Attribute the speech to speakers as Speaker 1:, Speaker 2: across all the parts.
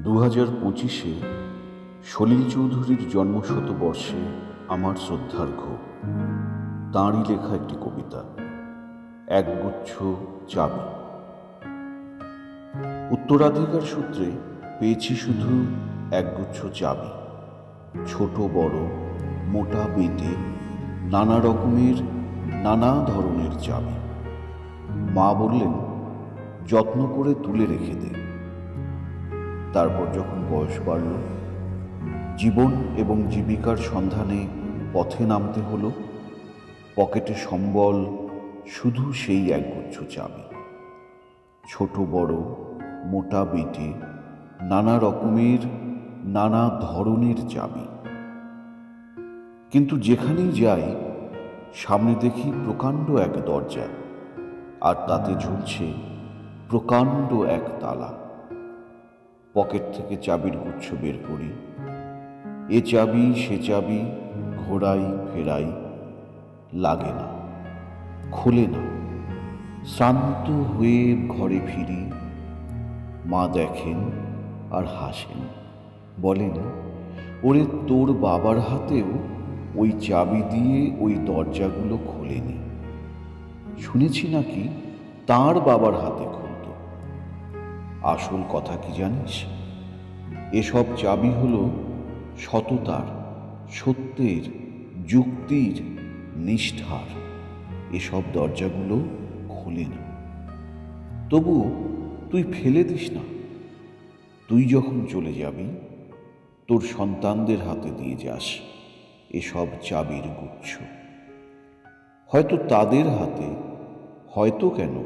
Speaker 1: দু হাজার পঁচিশে সলিল চৌধুরীর জন্মশতবর্ষে আমার শ্রদ্ধার্ঘ তাঁরই লেখা একটি কবিতা, একগুচ্ছ চাবি। উত্তরাধিকার সূত্রে পেয়েছি শুধু একগুচ্ছ চাবি, ছোট, বড়, মোটা, বেঁটে, নানা রকমের, নানা ধরনের চাবি। মা বললেন, যত্ন করে তুলে রেখে দে। তারপর যখন বয়স বাড়ল, জীবন এবং জীবিকার সন্ধানে পথে নামতে হলো, পকেটে সম্বল শুধু সেই একগুচ্ছ চাবি। ছোট, বড়, মোটা, বেটে নানা রকমের, নানা ধরনের চাবি। কিন্তু যেখানেই যাই, সামনে দেখি প্রকাণ্ড এক দরজা, আর তাতে ঝুলছে প্রকাণ্ড এক তালা। পকেট থেকে চাবির গুচ্ছ বের করি। এ চাবি, সে চাবি ঘোরাই ফেরাই লাগে না, খোলে না। শ্রান্ত হয়ে ঘরে ফিরি। মা দেখেন আর হাসেন, বলেন, ওরে তোর বাবার হাতেও ওই চাবি দিয়ে ওই দরজাগুলো খোলেনি। শুনেছি নাকি তার বাবার হাতে আসল কথা কি জানিস? এসব চাবি হলো সততার, সত্যের, যুক্তির নিষ্ঠার। এসব দরজাগুলো খোলে না। তবু তুই ফেলে দিস না। তুই যখন চলে যাবি, তোর সন্তানদের হাতে দিয়ে যাস এসব চাবির গুচ্ছ। হয়তো তাদের হাতে, হয়তো কেন,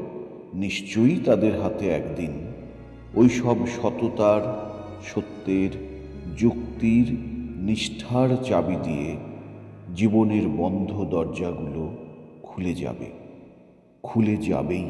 Speaker 1: নিশ্চয়ই তাদের হাতে একদিন ওই সব সততার, সত্যের, যুক্তির, নিষ্ঠার চাবি দিয়ে জীবনের বন্ধ দরজাগুলো খুলে যাবে। খুলে যাবেই।